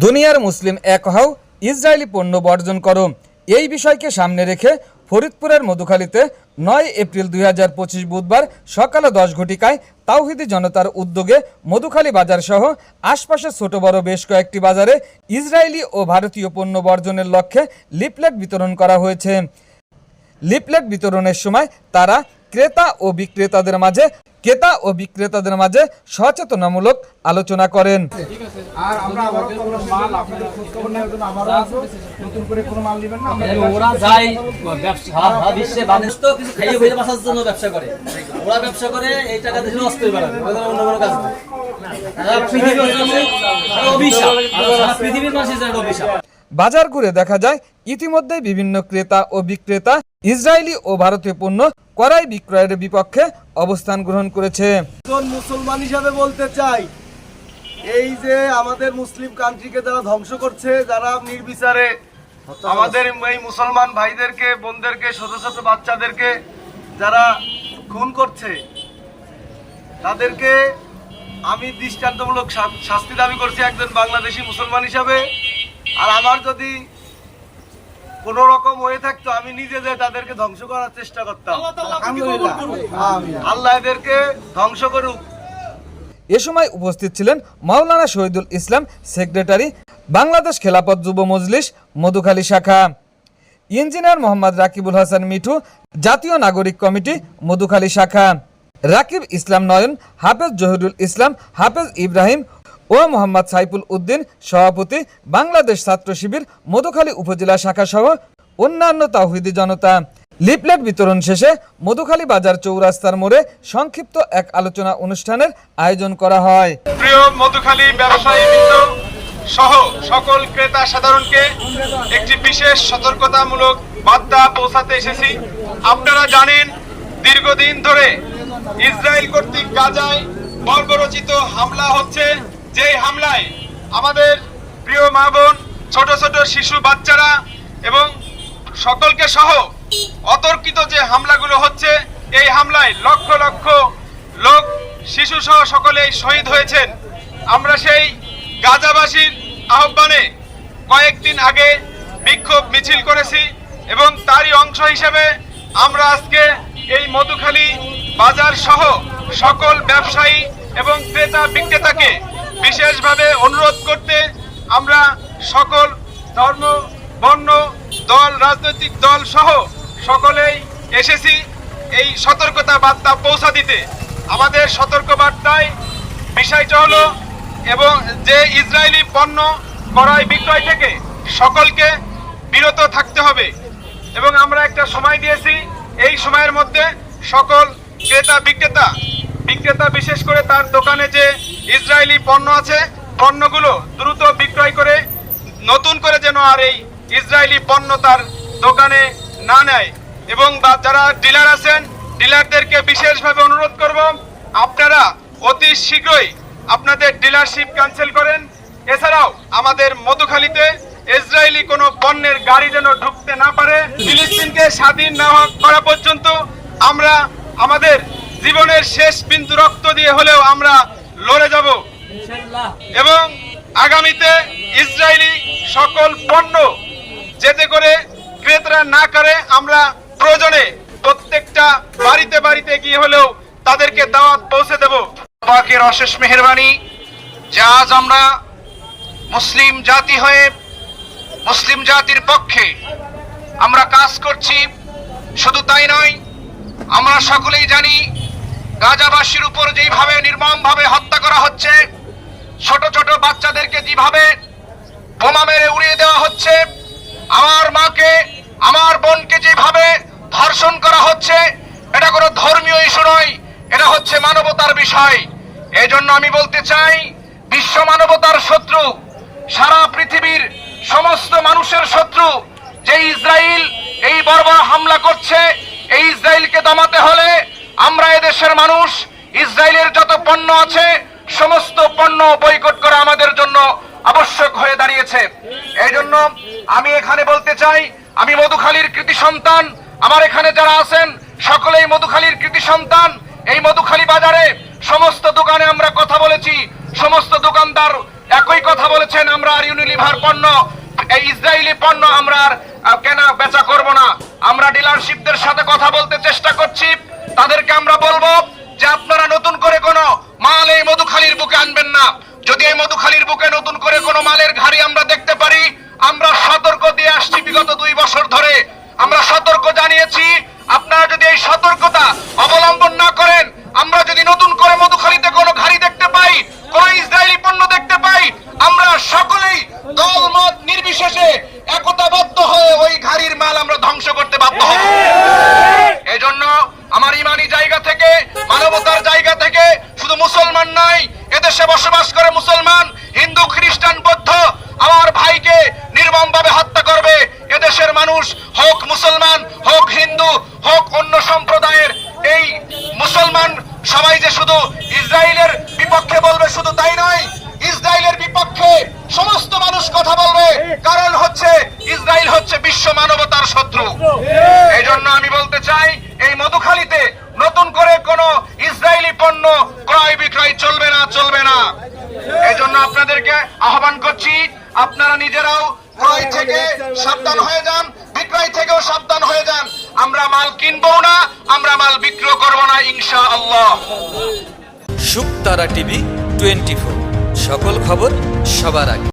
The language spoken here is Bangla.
দুনিয়ার মুসলিম এক হও, ইসরায়েলি পণ্য বর্জন করো। এই বিষয়কে সামনে রেখে ফরিদপুরের মধুখালীতে নয় এপ্রিল দুই হাজার পঁচিশ বুধবার সকালে দশ ঘটিকায় তাওহিদি জনতার উদ্যোগে মধুখালী বাজার সহ আশপাশের ছোট বড় বেশ কয়েকটি বাজারে ইসরায়েলি ও ভারতীয় পণ্য বর্জনের লক্ষ্যে লিফলেট বিতরণ করা হয়েছে। লিফলেট বিতরণের সময় তারা ক্রেতা ও বিক্রেতাদের মাঝে ক্রেতা ও বিক্রেতাদের মাঝে সচেতনামূলক আলোচনা করেন। আর আমরা আবার মাল আপনাদের খোঁজ খবর নেওয়ার জন্য আবারও নতুন করে কোনো মাল নেবেন না ওরা যায় ব্যবসা বিশ্বে মানুষ তো কিছু খাইয়ে বইয়ে বাঁচার জন্য ব্যবসা করে। ওরা ব্যবসা করে এই টাকা দিয়ে নষ্ট করে ওদের অন্য কোনো কাজ নেই। পৃথিবীর জন্য অভিশাপ পৃথিবীর মানুষের অভিশাপ। বাজার ঘুরে দেখা যায় ইতিমধ্যে বিভিন্ন ক্রেতা ও বিক্রেতা ইসরায়েলি ও ভারতীয় পণ্য করাই বিক্রয়ের বিপক্ষে অবস্থান গ্রহণ করেছে। মুসলমান হিসাবে বলতে চাই, এই যে আমাদের মুসলিম কান্ট্রিকে যারা ধ্বংস করছে, যারা নির্বিচারে আমাদের এই মুসলমান ভাইদেরকে, বোনদেরকে, ছোট ছোট বাচ্চাদেরকে যারা খুন করছে, তাদেরকে আমি দৃষ্টান্তমূলক শাস্তি দাবি করছি একজন বাংলাদেশি মুসলমান হিসাবে। আর আমার যদি কোন রকম হয়ে থাকতো আমি নিজে যে তাদেরকে ধ্বংস করার চেষ্টা করতাম। আল্লাহ এদেরকে ধ্বংস করুক। এ সময় উপস্থিত ছিলেন মাওলানা শহীদুল ইসলাম সেক্রেটারি বাংলাদেশ খেলাপথ যুব মজলিস মধুখালী শাখা। ইঞ্জিনিয়ার মোহাম্মদ রাকিবুল হাসান মিঠু জাতীয় নাগরিক কমিটি মধুখালী শাখা। রাকিব ইসলাম নয়ন হাফেজ জহিরুল ইসলাম হাফেজ ইব্রাহিম ও মোহাম্মদ সাইফুল উদ্দিন সভাপতি, বাংলাদেশ ছাত্র শিবির, মধুখালী উপজেলা শাখা সহ অন্যান্য তাওহিদি জনতা। লিপলেট বিতরণ শেষে মধুখালী বাজার চৌরাস্তার মোড়ে সংক্ষিপ্ত এক আলোচনা অনুষ্ঠানের আয়োজন করা হয়। প্রিয় মধুখালী ব্যবসায়ী সহ সকল ক্রেতা সাধারণকে একটি বিশেষ সতর্কতামূলক বার্তা পৌঁছাতে এসেছি। আপনারা জানেন, দীর্ঘদিন ধরে ইসরায়েল কর্তৃক গাজায় বর্বরচিত হামলা হচ্ছে। যেই হামলায় আমাদের প্রিয় মা বোন, ছোট ছোট শিশু বাচ্চারা এবং সকলকে সহ অতর্কিত যে হামলাগুলো হচ্ছে, এই হামলায় লক্ষ লক্ষ লোক, শিশু সহ সকলেই শহীদ হয়েছেন। আমরা সেই গাজাবাসীর আহ্বানে কয়েকদিন আগে বিক্ষোভ মিছিল করেছি এবং তারই অংশ হিসেবে আমরা আজকে এই মধুখালী বাজার সহ সকল ব্যবসায়ী এবং ক্রেতা বিক্রেতাকে বিশেষভাবে অনুরোধ করতে আমরা সকল ধর্ম, বর্ণ, দল, রাজনৈতিক দল সহ সকলেই এসেছি এই সতর্কতা বার্তা পৌঁছা দিতে। আমাদের সতর্ক বার্তায় বিষয়টা হলো এবং যে ইসরায়েলি পণ্য ক্রয় বিক্রয় থেকে সকলকে বিরত থাকতে হবে এবং আমরা একটা সময় দিয়েছি। এই সময়ের মধ্যে সকল ক্রেতা বিক্রেতা বিক্রেতা বিশেষ করে তার দোকানে যে ইসরায়েলি পণ্য আছে, পণ্যগুলো দ্রুত বিক্রয় করে, নতুন করে যেন আর এই ইসরায়েলি পণ্য তার দোকানে না নেয়। এবং যারা ডিলার আছেন, ডিলারদেরকে বিশেষভাবে অনুরোধ করব, আপনারা অতি শীঘ্রই আপনাদের ডিলারশিপ ক্যান্সেল করেন। এছাড়াও আমাদের মধুখালীতে ইসরায়েলি কোনো পণ্যের গাড়ি যেন ঢুকতে না পারে। ফিলিস্তিনকে স্বাধীন না করা পর্যন্ত আমরা আমাদের জীবনের শেষ বিন্দু রক্ত দিয়ে হলেও আমরা লড়ে যাব। এবং আগামীতে ইসরায়েলি সকল পণ্য যেতে করে ক্রেতারা না করে আমরা প্রয়োজনে প্রত্যেকটা বাড়িতে বাড়িতে গিয়ে হলেও তাদেরকে দাওয়াত পৌঁছে দেব। পাকের অশেষ মেহরবানি যা আজ আমরা মুসলিম জাতি হয়ে মুসলিম জাতির পক্ষে আমরা কাজ করছি। শুধু তাই নয় আমরা সকলেই জানি গাজাবাসীর উপর যেইভাবে নির্মমভাবে হত্যা করা হচ্ছে, ছোট ছোট বাচ্চাদেরকে যেভাবে বোমা মেরে উড়িয়ে দেওয়া হচ্ছে, আমার মাকে, আমার বোনকে যেভাবে ধর্ষণ করা হচ্ছে, এটা কোনো ধর্মীয় ইস্যু নয়, এটা হচ্ছে মানবতার বিষয়। এই জন্য আমি বলতে চাই, বিশ্ব মানবতার শত্রু, সারা পৃথিবীর সমস্ত মানুষের শত্রু, যে ইসরায়েল এই বর্বর হামলা করছে, এই ইসরায়েলকে দমাতে হলে আমরা এদেশের মানুষ, ইসরায়েলের যত পণ্য আছে, সমস্ত পণ্য বয়কট করা আমাদের জন্য আবশ্যক হয়ে দাঁড়িয়েছে। এই জন্য আমি এখানে বলতে চাই, আমি মধুখালীর কৃতি সন্তান, আমার এখানে যারা আছেন, সকলেই মধুখালীর কৃতি সন্তান। এই মধুখালী বাজারে সমস্ত দোকানে আমরা কথা বলেছি, সমস্ত দোকানদার একই কথা বলেছেন, আমরা আর ইউনিলিভার পণ্য, এই ইসরায়েলি পণ্য আমরা আর কেনা বেচা করব না। আমরা ডিলারশিপদের সাথে কথা বলতে চেষ্টা করছি। তাদেরকে আমরা বলব যে আপনারা নতুন করে কোনো মাল এই মধুখালীর বুকে আনবেন না। যদি এই মধুখালীর বুকে নতুন করে কোনো মালের ঘাড়ি আমরা দেখতে পারি, আমরা সতর্ক দিয়ে আসছি বিগত দুই বছর ধরে। আমরা সতর্ক জানিয়েছি, আপনারা যদি এই সতর্কতা অবলম্বন না করেন, আমরা যদি নতুন করে মধুখালীতে কোনো ঘাড়ি দেখতে পাই, কোন ইসরায়েলি পণ্য দেখতে পাই, আমরা সকলেই দল মত নির্বিশেষে এদেশে বসবাস করে মুসলমান হিন্দু খ্রিস্টান বৌদ্ধ আমার ভাইকে নির্মম ভাবে হত্যা করবে এদেশের মানুষ হোক মুসলমান হোক হিন্দু হোক অন্য সম্প্রদায়ের। এই মুসলমান সবাই যে শুধু ইসরায়েলের বিপক্ষে বলবে শুধু তাই নয় ইসরায়েলের বিপক্ষে সমস্ত মানুষ কথা বলবে। কারণ হচ্ছে ইসরায়েল হচ্ছে বিশ্ব মানবতার শত্রু। এই জন্য আমি বলতে চাই এই মধুখালীতে নতুন করে কোনো ইসরায়েলি পণ্য ক্রয় বিক্রয় চলবে না চলবে না এই জন্য আপনাদেরকে আহ্বান করছি আপনারা নিজেরাও ক্রয় থেকে সাবধান হয়ে। যান বিক্রয় থেকেও সাবধান হয়ে যান। আমরা মাল কিনবো না আমরা মাল বিক্রয় করব না ইনশা আল্লাহ সুক্তারা টিভি টোয়েন্টি ফোর সকল খবর সবার আগে।